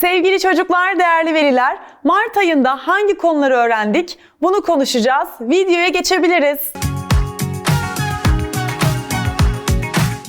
Sevgili çocuklar, değerli veliler, Mart ayında hangi konuları öğrendik? Bunu konuşacağız. Videoya geçebiliriz.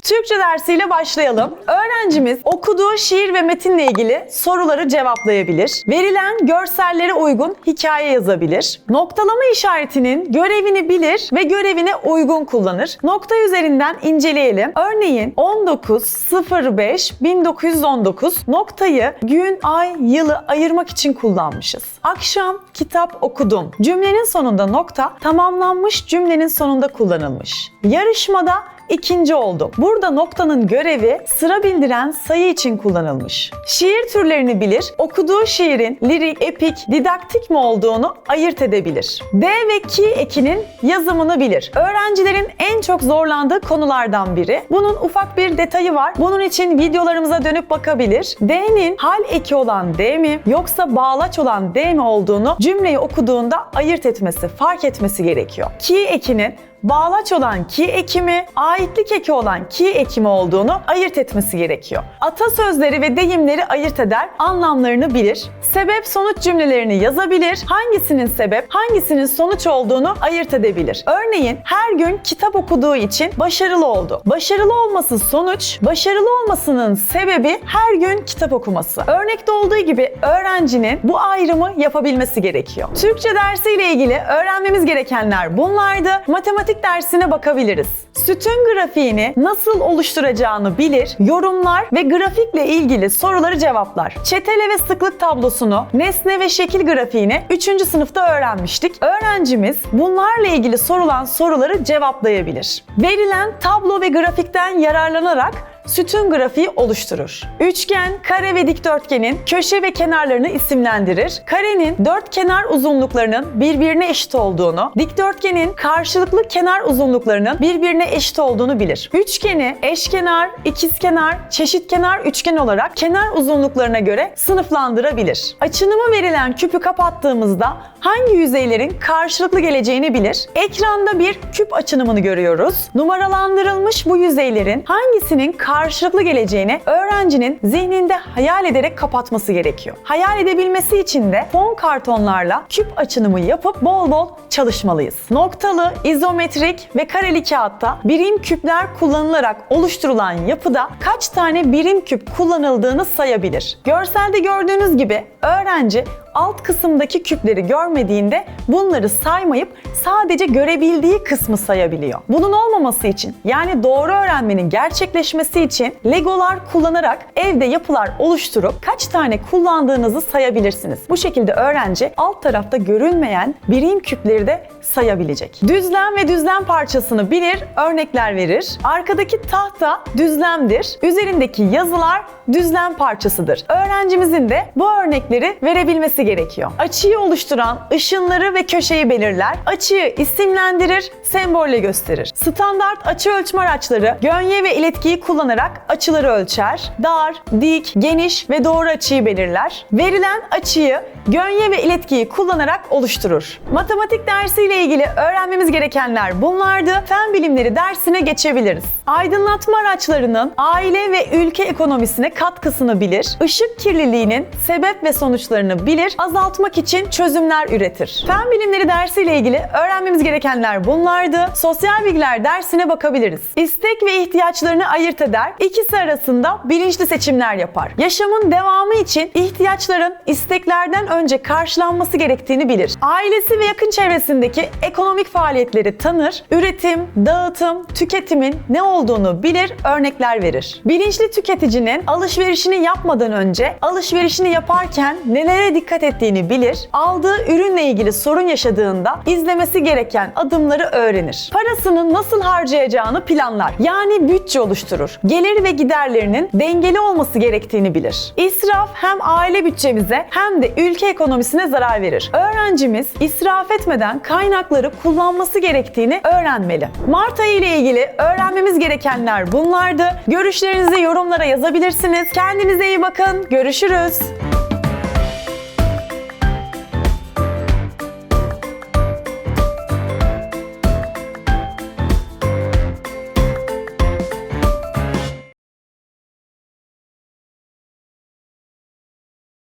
Türkçe dersiyle başlayalım. Öğrencimiz okuduğu şiir ve metinle ilgili soruları cevaplayabilir. Verilen görsellere uygun hikaye yazabilir. Noktalama işaretinin görevini bilir ve görevine uygun kullanır. Nokta üzerinden inceleyelim. Örneğin 19.05.1919 noktayı gün, ay, yılı ayırmak için kullanmışız. Akşam kitap okudum. Cümlenin sonunda nokta tamamlanmış cümlenin sonunda kullanılmış. Yarışmada ikinci oldum. Burada noktanın görevi sıra bildiren sayı için kullanılmış. Şiir türlerini bilir, okuduğu şiirin lirik, epik, didaktik mi olduğunu ayırt edebilir. D ve ki ekinin yazımını bilir. Öğrencilerin en çok zorlandığı konulardan biri. Bunun ufak bir detayı var. Bunun için videolarımıza dönüp bakabilir. D'nin hal eki olan D mi yoksa bağlaç olan D mi olduğunu cümleyi okuduğunda ayırt etmesi, fark etmesi gerekiyor. Ki ekinin bağlaç olan ki ekimi, aitlik eki olan ki ekimi olduğunu ayırt etmesi gerekiyor. Atasözleri ve deyimleri ayırt eder, anlamlarını bilir. Sebep sonuç cümlelerini yazabilir. Hangisinin sebep, hangisinin sonuç olduğunu ayırt edebilir. Örneğin her gün kitap okuduğu için başarılı oldu. Başarılı olması sonuç, başarılı olmasının sebebi her gün kitap okuması. Örnekte olduğu gibi öğrencinin bu ayrımı yapabilmesi gerekiyor. Türkçe dersiyle ilgili öğrenmemiz gerekenler bunlardı. Matematik dersine bakabiliriz. Sütun grafiğini nasıl oluşturacağını bilir, yorumlar ve grafikle ilgili soruları cevaplar. Çetele ve sıklık tablosunu, nesne ve şekil grafiğini 3. sınıfta öğrenmiştik. Öğrencimiz bunlarla ilgili sorulan soruları cevaplayabilir. Verilen tablo ve grafikten yararlanarak sütun grafiği oluşturur. Üçgen, kare ve dikdörtgenin köşe ve kenarlarını isimlendirir. Karenin dört kenar uzunluklarının birbirine eşit olduğunu, dikdörtgenin karşılıklı kenar uzunluklarının birbirine eşit olduğunu bilir. Üçgeni eşkenar, ikizkenar, çeşitkenar üçgen olarak kenar uzunluklarına göre sınıflandırabilir. Açınımı verilen küpü kapattığımızda hangi yüzeylerin karşılıklı geleceğini bilir. Ekranda bir küp açınımını görüyoruz. Numaralandırılmış bu yüzeylerin hangisinin karşılıklı geleceğini öğrencinin zihninde hayal ederek kapatması gerekiyor. Hayal edebilmesi için de fon kartonlarla küp açınımı yapıp bol bol çalışmalıyız. Noktalı, izometrik ve kareli kağıtta birim küpler kullanılarak oluşturulan yapıda kaç tane birim küp kullanıldığını sayabilir. Görselde gördüğünüz gibi öğrenci alt kısımdaki küpleri görmediğinde bunları saymayıp sadece görebildiği kısmı sayabiliyor. Bunun olmaması için yani doğru öğrenmenin gerçekleşmesi için legolar kullanarak evde yapılar oluşturup kaç tane kullandığınızı sayabilirsiniz. Bu şekilde öğrenci alt tarafta görünmeyen birim küpleri de sayabilecek. Düzlem ve düzlem parçasını bilir, örnekler verir. Arkadaki tahta düzlemdir. Üzerindeki yazılar düzlem parçasıdır. Öğrencimizin de bu örnekleri verebilmesi gerekiyor. Açıyı oluşturan ışınları ve köşeyi belirler. Açıyı isimlendirir, sembolle gösterir. Standart açı ölçme araçları gönye ve iletkiyi kullanarak açıları ölçer. Dar, dik, geniş ve doğru açıyı belirler. Verilen açıyı gönye ve iletkiyi kullanarak oluşturur. Matematik dersiyle ilgili öğrenmemiz gerekenler bunlardı. Fen bilimleri dersine geçebiliriz. Aydınlatma araçlarının aile ve ülke ekonomisine katkısını bilir. Işık kirliliğinin sebep ve sonuçlarını bilir. Azaltmak için çözümler üretir. Fen bilimleri dersiyle ilgili öğrenmemiz gerekenler bunlardı. Sosyal bilgiler dersine bakabiliriz. İstek ve ihtiyaçlarını ayırt eder. İkisi arasında bilinçli seçimler yapar. Yaşamın devamı için ihtiyaçların isteklerden önce karşılanması gerektiğini bilir. Ailesi ve yakın çevresindeki ekonomik faaliyetleri tanır. Üretim, dağıtım, tüketimin ne olduğunu bilir, örnekler verir. Bilinçli tüketicinin alışverişini yapmadan önce alışverişini yaparken nelere dikkat ettiğini bilir. Aldığı ürünle ilgili sorun yaşadığında izlemesi gereken adımları öğrenir. Parasını nasıl harcayacağını planlar. Yani bütçe oluşturur. Gelir ve giderlerinin dengeli olması gerektiğini bilir. İsraf hem aile bütçemize hem de ülke ekonomisine zarar verir. Öğrencimiz israf etmeden kaynakları kullanması gerektiğini öğrenmeli. Mart ayı ile ilgili öğrenmemiz gerekenler bunlardı. Görüşlerinizi yorumlara yazabilirsiniz. Kendinize iyi bakın. Görüşürüz.